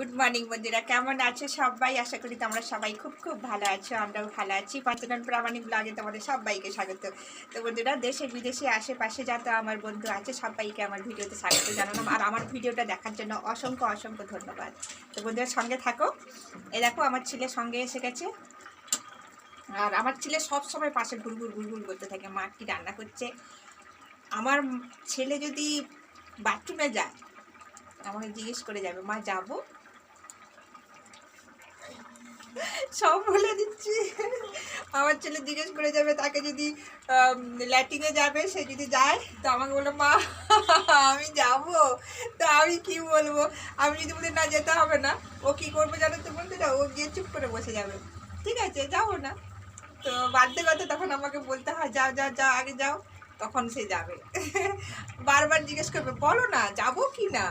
Good morning, বন্ধুরা। কেমন আছো সবাই? আশা করি তোমরা সবাই খুব খুব ভালো আছো, আমরাও ভালো আছি। পাঁচজন প্রামাণিক ব্লগে তোমাদের সবাইকে স্বাগত। তো বন্ধুরা, দেশে বিদেশে আশেপাশে যত আমার বন্ধু আছে, সবাইকে আমার ভিডিওতে স্বাগত জানালাম। আর আমার ভিডিওটা দেখার জন্য অসংখ্য অসংখ্য ধন্যবাদ। তো বন্ধুরা, সঙ্গে থাকো। এ দেখো, আমার ছেলে সঙ্গে এসে গেছে। আর আমার ছেলে সব সময় পাশে ঘুরঘুর ঘুরঘুর করতে থাকে। মা কি রান্না করছে? আমার ছেলে যদি বাথরুমে যায়, আমাকে জিজ্ঞেস করে যাবে, মা, যাব? সব বলে দিচ্ছি। আমার ছেলে জিজ্ঞেস করে যাবে, তাকে যদি ল্যাটিনে যাবে, সে যদি যায়, তো আমাকে বলল, মা, আমি যাব। তো আমি কি বলব? আমি যদি বলি, না, যেতে হবে না। ও কি করবে জানো তো বলতে না ও গিয়ে চুপ করে বসে যাবে। ঠিক আছে, যাব না। তো বাধ্য কথা তখন আমাকে বলতে হয়, যাও যাও যাও, আগে যাও। তখন সে যাবে। বারবার জিজ্ঞেস করবে, বলো না, যাব কি না?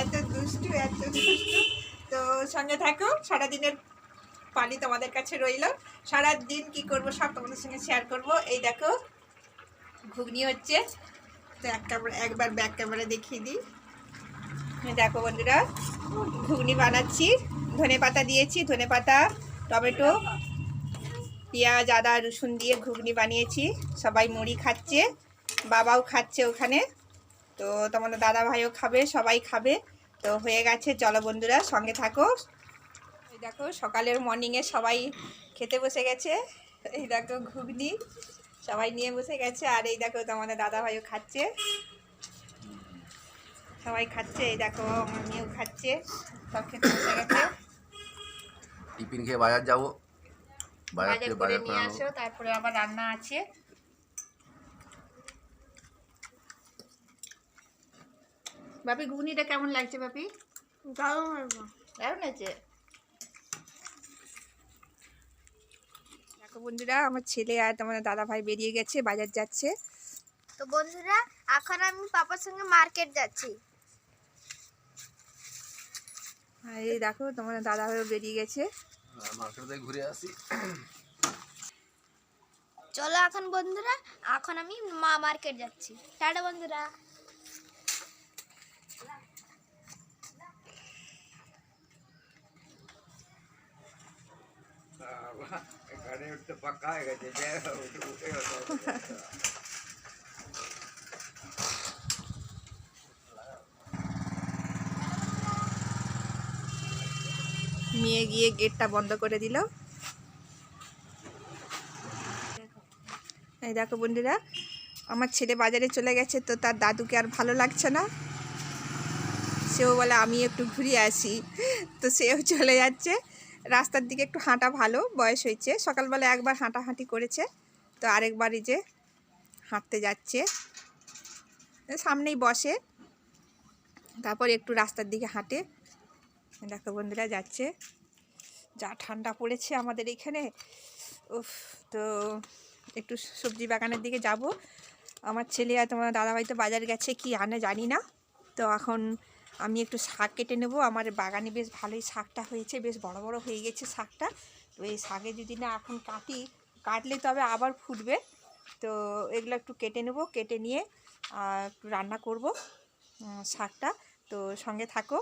এত দুষ্টু এত দুষ্টু। তো সঙ্গে থাকো, সারাদিনের পানি তোমাদের কাছে রইল। সারা দিন কি করব সব তোমাদের সঙ্গে শেয়ার করব। এই দেখো, ঘুগনি হচ্ছে। তো এক ক্যামেরা একবার ব্যাক ক্যামেরা দেখিয়ে দিই। দেখো বন্ধুরা, ঘুগনি বানাচ্ছি। ধনে পাতা দিয়েছি, ধনে পাতা, টমেটো, পেঁয়াজ, আদা, রসুন দিয়ে ঘুগনি বানিয়েছি। সবাই মুড়ি খাচ্ছে, বাবাও খাচ্ছে ওখানে। তো তোমাদের দাদা ভাইও খাবে, সবাই খাবে। তো হয়ে গেছে চলো বন্ধুরা সঙ্গে থাকো। এই দেখো সকালের মর্নিংয়ে সবাই খেতে বসে গেছে। এই দেখো ঘুগনি সবাই নিয়ে বসে গেছে। আর এই দেখো তোমাদের দাদা ভাইও খাচ্ছে। সবাই খাচ্ছে এই দেখো আমার মেয়েও খাচ্ছে সব খেতে বসে গেছে। টিফিন খেয়ে বাজার যাব। বাজার করে নিয়ে আসো তারপরে আবার রান্না আছে। বাপি ঘুগনিটা কেমন লাগছে বাপি দারুণ আছে দেখো বন্ধুরা আমার ছেলে আর তোমার দাদা ভাই বেরিয়ে গেছে বাজার যাচ্ছে। তো বন্ধুরা এখন আমি পাপার সঙ্গে মার্কেট যাচ্ছি। আর এই দেখো তোমার দাদা ভাইও বেরিয়ে গেছে। মার্কেট থেকে ঘুরে আসি। চলো এখন বন্ধুরা এখন আমি মা মার্কেট যাচ্ছি। টাটা বন্ধুরা। এখানে উঠতে পাক্কা হয়ে গেছে উঠে মেয়ে গিয়ে গেটটা বন্ধ করে দিল। এই দেখো বন্ধুরা, আমার ছেলে বাজারে চলে গেছে, তো তার দাদুকে আর ভালো লাগছে না। সেও বলে আমি একটু ঘুরে আসি। তো সেও চলে যাচ্ছে। রাস্তার দিকে একটু হাঁটা ভালো, বয়স হয়েছে। সকালবেলা একবার হাঁটাহাঁটি করেছে, তো আরেকবারই যে হাঁটতে যাচ্ছে। সামনেই বসে, তারপর একটু রাস্তার দিকে হাঁটে। দেখো বন্ধুরা যাচ্ছে। যা ঠান্ডা পড়েছে আমাদের এখানে। উফ, তো একটু সবজি বাগানের দিকে যাব। আমার ছেলে আর তোমার দাদাভাই তো বাজার গেছে কি আনে জানি না। তো এখন আমি একটু শাক কেটে নেব। আমার বাগানে বেশ ভালোই শাকটা হয়েছে, বেশ বড় বড় হয়ে গেছে শাকটা। তো এই শাকে যদি না এখন কাটি, কাটলে তবে আবার ফুটবে। তো এগুলো একটু কেটে নেব, কেটে নিয়ে একটু রান্না করব শাকটা। তো সঙ্গে থাকো,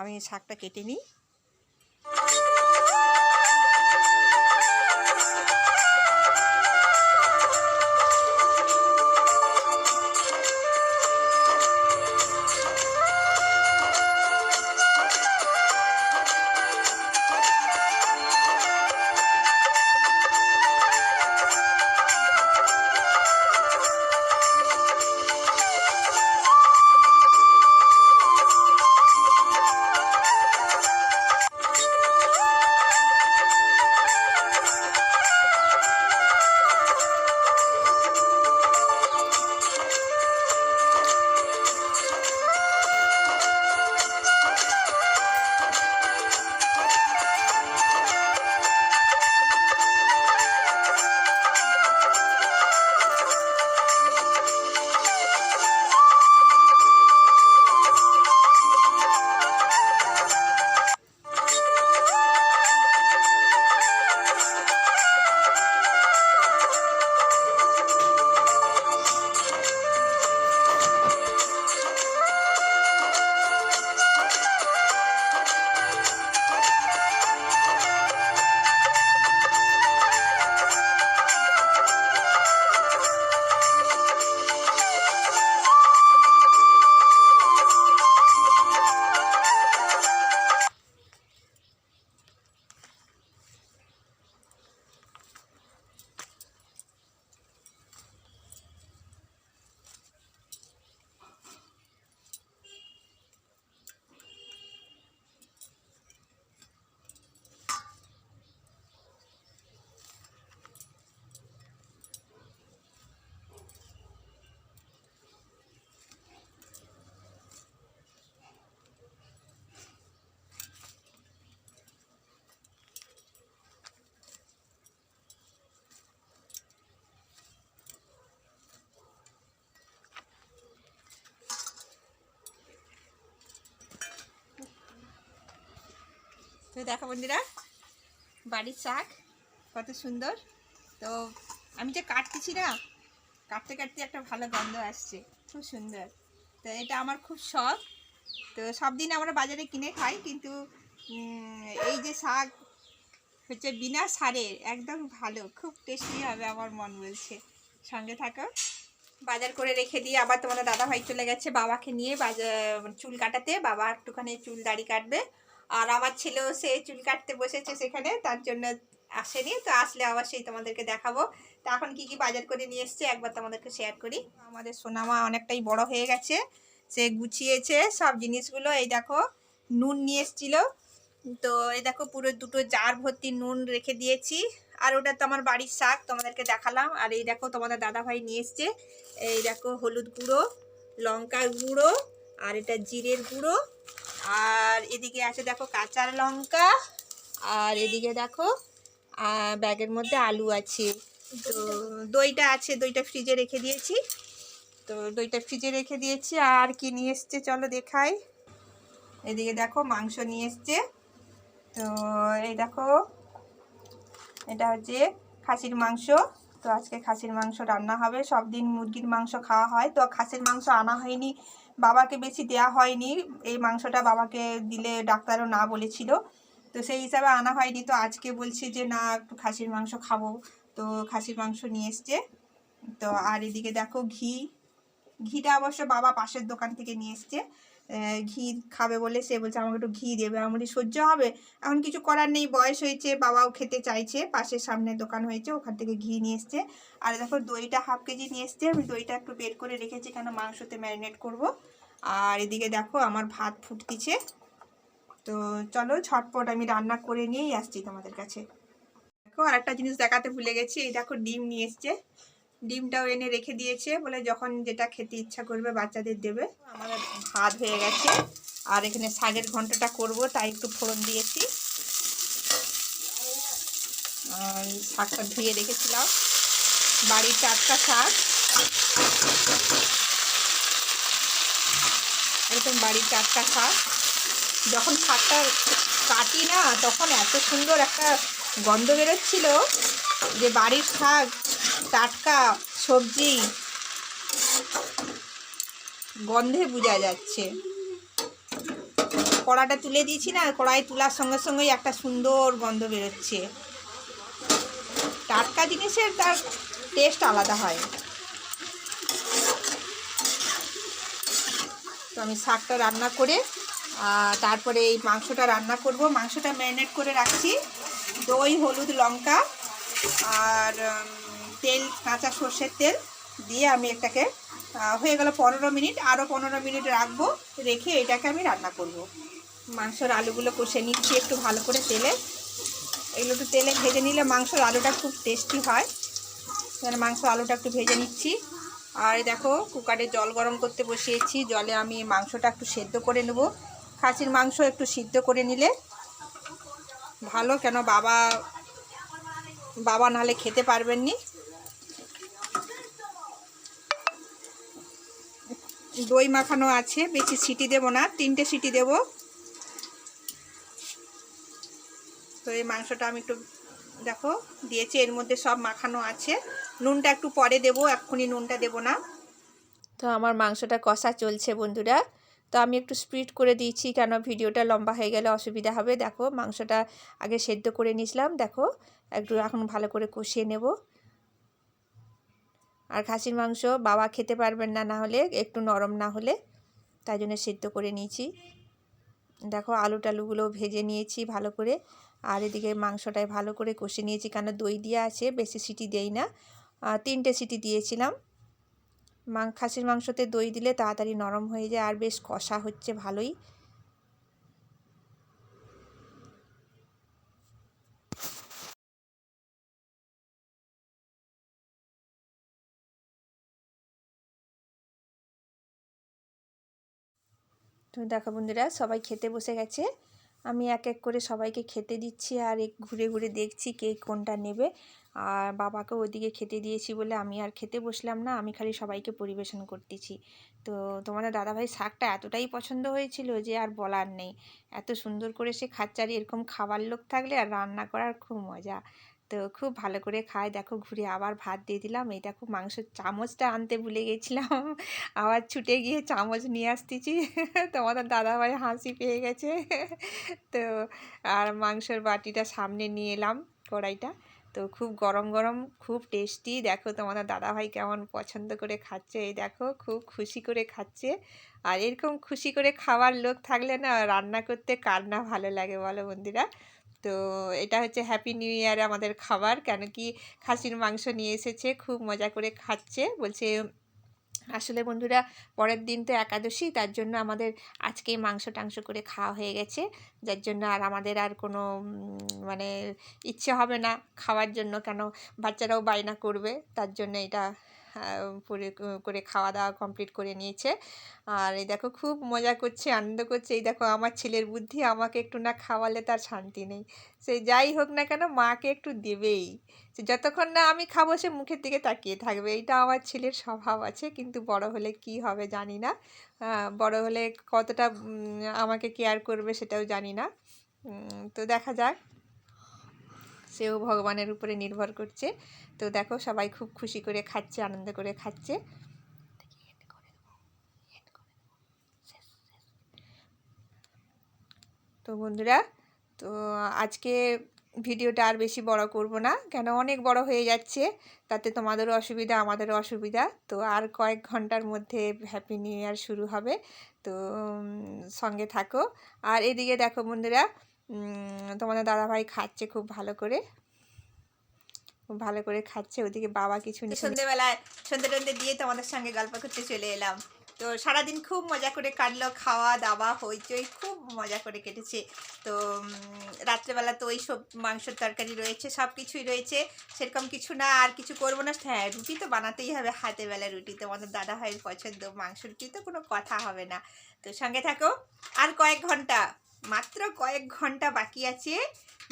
আমি শাকটা কেটে নিই। তো দেখো বন্ধুরা, বাড়ির শাক কত সুন্দর। তো আমি যে কাটতেছি না, কাটতে কাটতে একটা ভালো গন্ধ আসছে, খুব সুন্দর। তো এটা আমার খুব শখ। তো সব দিন আমরা বাজারে কিনে খাই, কিন্তু এই যে শাক হচ্ছে বিনা সারের একদম ভালো, খুব টেস্টি হবে আমার মন বলছে। সঙ্গে থাকো। বাজার করে রেখে দিয়ে আবার তোমাদের দাদা ভাই চলে গেছে বাবাকে নিয়ে বাজার চুল কাটাতে। বাবা একটুখানি চুল দাড়ি কাটবে। আর আমার ছেলেও সে চুল কাটতে বসেছে সেখানে, তার জন্য আসেনি। তো আসলে সেই তোমাদেরকে দেখাবো। তো এখন কি কি বাজার করে নিয়ে এসছে একবার তোমাদেরকে শেয়ার করি। আমাদের সোনামা অনেকটাই বড় হয়ে গেছে। সে গুছিয়েছে সব জিনিসগুলো। এই দেখো, নুন নিয়ে এসছিল। তো এই দেখো, পুরো দুটো জার ভর্তি নুন রেখে দিয়েছি। আর ওটা তো আমার বাড়ির শাক, তোমাদেরকে দেখালাম। আর এই দেখো, তোমাদের দাদা ভাই নিয়ে এসছে। এই দেখো, হলুদ গুঁড়ো, লঙ্কার গুঁড়ো, আর এটা জিরের গুঁড়ো। আর এদিকে আছে দেখো কাঁচা লঙ্কা, আর এদিকে দেখো ব্যাগের মধ্যে আলু আছে। তো দইটা আছে, দইটা ফ্রিজে রেখে দিয়েছি। তো দইটা ফ্রিজে রেখে দিয়েছি, আর কি নিয়ে এসছে চলো দেখাই। এদিকে দেখো মাংস নিয়ে এসছে। তো এই দেখো, এটা হচ্ছে খাসির মাংস। তো আজকে খাসির মাংস রান্না হবে। সব দিন মুরগির মাংস খাওয়া হয়। তো খাসির মাংস আনা হয়নি বাবাকে বেশি দেয়া হয়নি। এই মাংসটা বাবাকে দিলে ডাক্তারও না বলেছিল। তো সেই হিসাবে আনা হয়নি। তো আজকে বলছি যে, না, একটু খাসির মাংস খাব। তো খাসির মাংস নিয়ে এসছে। তো আর এদিকে দেখো ঘি। ঘিটা অবশ্য বাবা পাশের দোকান থেকে নিয়ে এসছে। ঘি খাবে বলে সে বলছে আমাকে একটু ঘি দেবে। বলি, সহ্য হবে। এখন কিছু করার নেই বয়স হয়েছে বাবাও খেতে চাইছে। পাশের সামনে দোকান হয়েছে ওখান থেকে ঘি নিয়ে এসছে। আর দেখো দইটা হাফ কেজি নিয়ে এসছে। আমি দইটা একটু বের করে রেখেছি কেন মাংসতে ম্যারিনেট করব। আর এদিকে দেখো আমার ভাত ফুটতিছে। তো চলো ঝটপট আমি রান্না করে নিয়েই আসছি তোমাদের কাছে। দেখো আর একটা জিনিস দেখাতে ভুলে গেছি। এই দেখো ডিম নিয়ে এসছে। ডিমটাও এনে রেখে দিয়েছে বলে যখন যেটা খেতে ইচ্ছা করবে বাচ্চাদের দেবে। আমাদের ভাত হয়ে গেছে। আর এখানে শাকের ঘন্টটা করব, তাই একটু ফোড়ন দিয়েছি। আর শাকটা ধুয়ে রেখেছিলাম। বাড়ির টাটকা শাক। একদম বাড়ির টাটকা শাক। যখন শাকটা কাটি না, তখন এত সুন্দর একটা গন্ধ বেরোচ্ছিল যে বাড়ির শাক টাটকা সবজি গন্ধে বোঝা যাচ্ছে। কড়াটা তুলে দিয়েছি না, কড়াই তোলার সঙ্গে সঙ্গেই একটা সুন্দর গন্ধ বেরোচ্ছে। টাটকা জিনিসের তার টেস্ট আলাদা হয়। তো আমি শাকটা রান্না করে তারপরে এই মাংসটা রান্না করব। মাংসটা ম্যারিনেট করে রাখছি। দই, হলুদ, লঙ্কা, আর তেল, কাঁচা সর্ষের তেল দিয়ে আমি এটাকে হয়ে গেল পনেরো মিনিট। আরও পনেরো মিনিট রাখব, রেখে এটাকে আমি রান্না করব। মাংসর আলুগুলো কষে নিচ্ছি একটু ভালো করে তেলে। এগুলো একটু তেলে ভেজে নিলে মাংসর আলুটা খুব টেস্টি হয়। এখানে মাংস আলুটা একটু ভেজে নিচ্ছি। আর দেখো, কুকারে জল গরম করতে বসিয়েছি। জলে আমি মাংসটা একটু সেদ্ধ করে নেব। খাসির মাংস একটু সিদ্ধ করে নিলে ভালো, কেন বাবা বাবা নাহলে খেতে পারবেন নি দই মাখানো আছে, বেশি সিটি দেব না, তিনটে সিটি দেব। তো এই মাংসটা আমি একটু, দেখো, দিয়েছি, এর মধ্যে সব মাখানো আছে। নুনটা একটু পরে দেবো, এক্ষুনি নুনটা দেবো না। তো আমার মাংসটা কষা চলছে বন্ধুরা। তো আমি একটু স্পিড করে দিয়েছি, কেন ভিডিওটা লম্বা হয়ে গেলে অসুবিধা হবে। দেখো, মাংসটা আগে সেদ্ধ করে নিয়েছিলাম, দেখো, একটু এখন ভালো করে কষিয়ে নেব। আর খাসির মাংস বাবা খেতে পারবেন না না হলে, একটু নরম না হলে। তাই জন্য সেদ্ধ করে নিয়েছি। দেখো আলু টালুগুলো ভেজে নিয়েছি ভালো করে। আর এদিকে মাংসটায় ভালো করে কষে নিয়েছি, কেন দই দিয়ে আছে, বেশি সিটি দেই না। তিনটে সিটি দিয়েছিলাম। মাং, খাসির মাংসতে দই দিলে তাড়াতাড়ি নরম হয়ে যায়, আর বেশ কষা হচ্ছে ভালোই। তো দেখো বন্ধুরা, সবাই খেতে বসে গেছে। আমি এক এক করে সবাইকে খেতে দিচ্ছি আর এক ঘুরে ঘুরে দেখছি কে কোনটা নেবে। আর বাবাকে ওদিকে খেতে দিয়েছি বলে আমি আর খেতে বসলাম না, আমি খালি সবাইকে পরিবেশন করতেছি। তো তোমাদের দাদাভাই শাকটা এতটাই পছন্দ হয়েছিল যে আর বলার নেই। এত সুন্দর করে সে খাচ্ছে আর এরকম খাবার লোক থাকলে আর রান্না করার খুব মজা। তো খুব ভালো করে খায় দেখো ঘুরে আবার ভাত দিয়ে দিলাম। এটা খুব মাংসের চামচটা আনতে ভুলে গেছিলাম। আবার ছুটে গিয়ে চামচ নিয়ে আসতেছি। তোমাদের দাদাভাই হাসি পেয়ে গেছে। তো আর মাংসের বাটিটা সামনে নিয়ে এলাম কড়াইটা। তো খুব গরম গরম, খুব টেস্টি। দেখো তোমাদের দাদাভাই কেমন পছন্দ করে খাচ্ছে। এই দেখো খুব খুশি করে খাচ্ছে। আর এরকম খুশি করে খাওয়ার লোক থাকলে না রান্না করতে কার না ভালো লাগে বলো বন্ধুরা? তো এটা হচ্ছে হ্যাপি নিউ ইয়ার আমাদের খাবার। কেন কি খাসির মাংস নিয়ে এসেছে, খুব মজা করে খাচ্ছে। বলছে, আসলে বন্ধুরা, পরের দিন তো একাদশী, তার জন্য আমাদের আজকেই মাংস টাংস করে খাওয়া হয়ে গেছে। যার জন্য আর আমাদের আর কোনো মানে ইচ্ছে হবে না খাওয়ার জন্য। কেন বাচ্চারাও বায়না করবে, তার জন্য এটা পুরে করে খাওয়া দাওয়া কমপ্লিট করে নিয়েছে। আর এই দেখো খুব মজা করছে আনন্দ করছে। এই দেখো আমার ছেলের বুদ্ধি আমাকে একটু না খাওয়ালে তার শান্তি নেই। সে যাই হোক না কেন মাকে একটু দেবেই। সে যতক্ষণ না আমি খাব সে মুখের দিকে তাকিয়ে থাকবে। এটা আমার ছেলের স্বভাব আছে কিন্তু বড় হলে কি হবে জানি না। আহ, বড় হলে কতটা আমাকে কেয়ার করবে সেটাও জানি না। তো দেখা যাক। সেও ভগবানের উপরে নির্ভর করছে। তো দেখো সবাই খুব খুশি করে খাচ্ছে, আনন্দ করে খাচ্ছে। তো বন্ধুরা, তো আজকে ভিডিওটা আর বেশি বড় করব না, কেন অনেক বড় হয়ে যাচ্ছে, তাতে তোমাদেরও অসুবিধা, আমাদেরও অসুবিধা। তো আর কয়েক ঘণ্টার মধ্যে হ্যাপি নিউ ইয়ার শুরু হবে। তো সঙ্গে থাকো। আর এদিকে দেখো বন্ধুরা তোমাদের দাদাভাই খাচ্ছে খুব ভালো করে। খুব ভালো করে খাচ্ছে ওদিকে বাবা কিছু নেই সন্ধ্যেবেলায় সন্ধ্যে টন্ধে দিয়ে তোমাদের সঙ্গে গল্প করতে চলে এলাম। তো সারাদিন খুব মজা করে কাটলো খাওয়া দাওয়া হইচই খুব মজা করে কেটেছে। তো রাত্রেবেলা তো ওই সব মাংসের তরকারি রয়েছে সব কিছুই রয়েছে। সেরকম কিছু না আর কিছু করব না। হ্যাঁ রুটি তো বানাতেই হবে হাতে বেলা রুটি। তো আমাদের দাদা ভাইয়ের পছন্দ মাংস রুটি তো কোনো কথা হবে না। তো সঙ্গে থাকো আর কয়েক ঘণ্টা। মাত্র কয়েক ঘণ্টা বাকি আছে।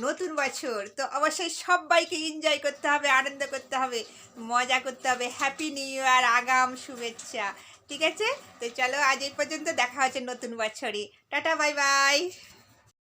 নতুন বছর, তো অবশ্যই সবাইকে এনজয় করতে হবে, আনন্দ করতে হবে, মজা করতে হবে। হ্যাপি নিউ ইয়ার আগাম, শুভেচ্ছা, ঠিক আছে? তো চলো আজ এই পর্যন্ত দেখা হচ্ছে নতুন বছরে। Tata bye bye